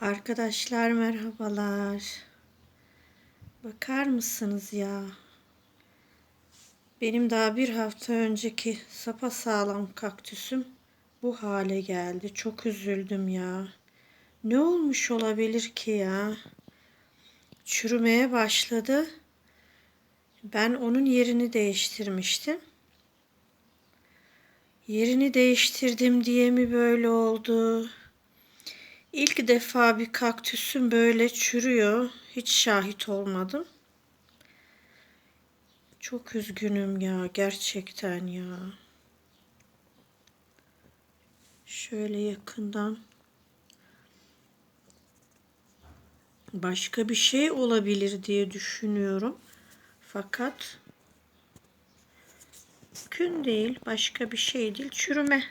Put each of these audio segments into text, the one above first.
Arkadaşlar merhabalar. Bakar mısınız ya? Benim daha bir hafta önceki sapa sağlam kaktüsüm bu hale geldi. Çok üzüldüm ya. Ne olmuş olabilir ki ya? Çürümeye başladı. Ben onun yerini değiştirmiştim. Yerini değiştirdim diye mi böyle oldu? İlk defa bir kaktüsüm böyle çürüyor. Hiç şahit olmadım. Çok üzgünüm ya gerçekten ya. Şöyle yakından başka bir şey olabilir diye düşünüyorum. Fakat kün değil, başka bir şey değil, çürüme.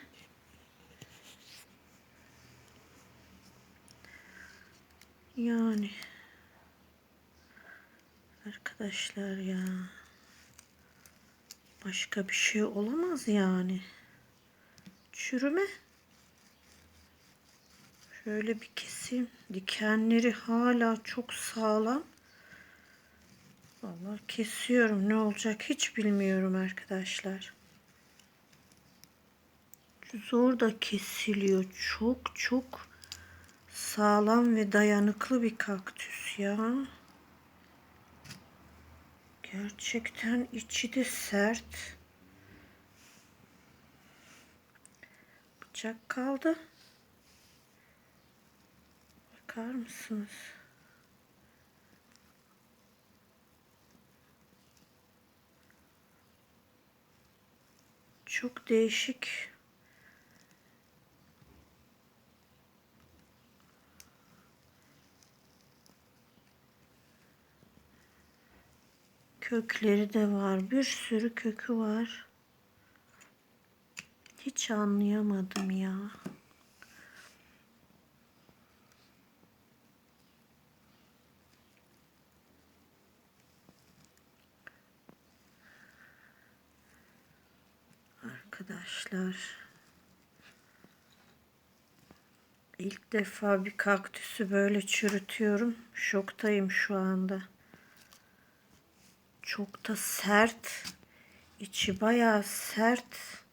Yani arkadaşlar ya başka bir şey olamaz yani. Çürüme. Şöyle bir keseyim. Dikenleri hala çok sağlam. Vallahi kesiyorum. Ne olacak hiç bilmiyorum arkadaşlar. Zor da kesiliyor. Çok çok sağlam ve dayanıklı bir kaktüs ya. Gerçekten içi de sert. Bıçak kaldı. Bakar mısınız? Çok değişik. Kökleri de var. Bir sürü kökü var. Hiç anlayamadım ya. Arkadaşlar ilk defa bir kaktüsü böyle çürütüyorum. Şoktayım şu anda. Çok da sert. İçi bayağı sert.